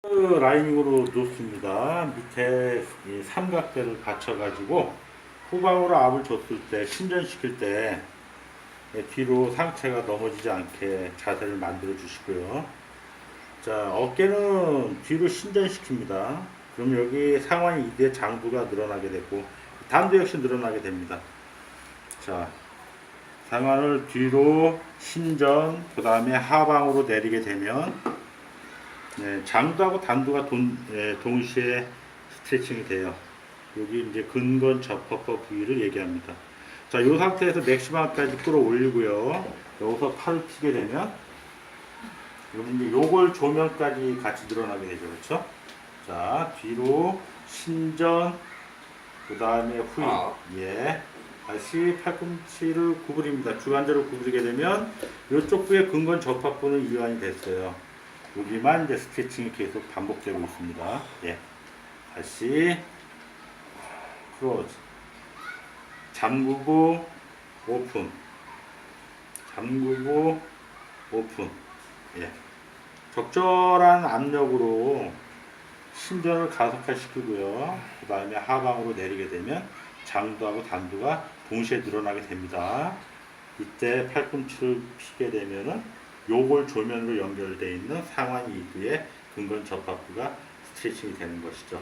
그 라이닝으로 놓습니다. 밑에 이 삼각대를 받쳐가지고 후방으로 압을 줬을 때 신전시킬 때 뒤로 상체가 넘어지지 않게 자세를 만들어 주시고요. 자 어깨는 뒤로 신전시킵니다. 그럼 여기 상완 이대 장부가 늘어나게 되고 단도 역시 늘어나게 됩니다. 자 상완을 뒤로 신전 그 다음에 하방으로 내리게 되면 네, 장도하고 단도가 돈, 예, 동시에 스트레칭이 돼요. 여기 이제 근건 접합법 부위를 얘기합니다. 자, 이 상태에서 맥시멈까지 끌어올리고요. 여기서 팔을 피게 되면 이제 요걸 조명까지 같이 늘어나게 되죠. 그렇죠? 자, 뒤로 신전 그 다음에 후위 아. 예. 다시 팔꿈치를 구부립니다. 주관자를 구부리게 되면 이쪽 부의 근건 접합부는 이완이 됐어요. 여기만 이제 스트레칭이 계속 반복되고 있습니다. 예. 다시 크로즈 잠그고 오픈 잠그고 오픈 예. 적절한 압력으로 신전을 가속화시키고요. 그 다음에 하방으로 내리게 되면 장도하고 단도가 동시에 늘어나게 됩니다. 이때 팔꿈치를 피게 되면은 요골 조면으로 연결되어 있는 상완 이두의 근건 접합부가 스트레칭이 되는 것이죠.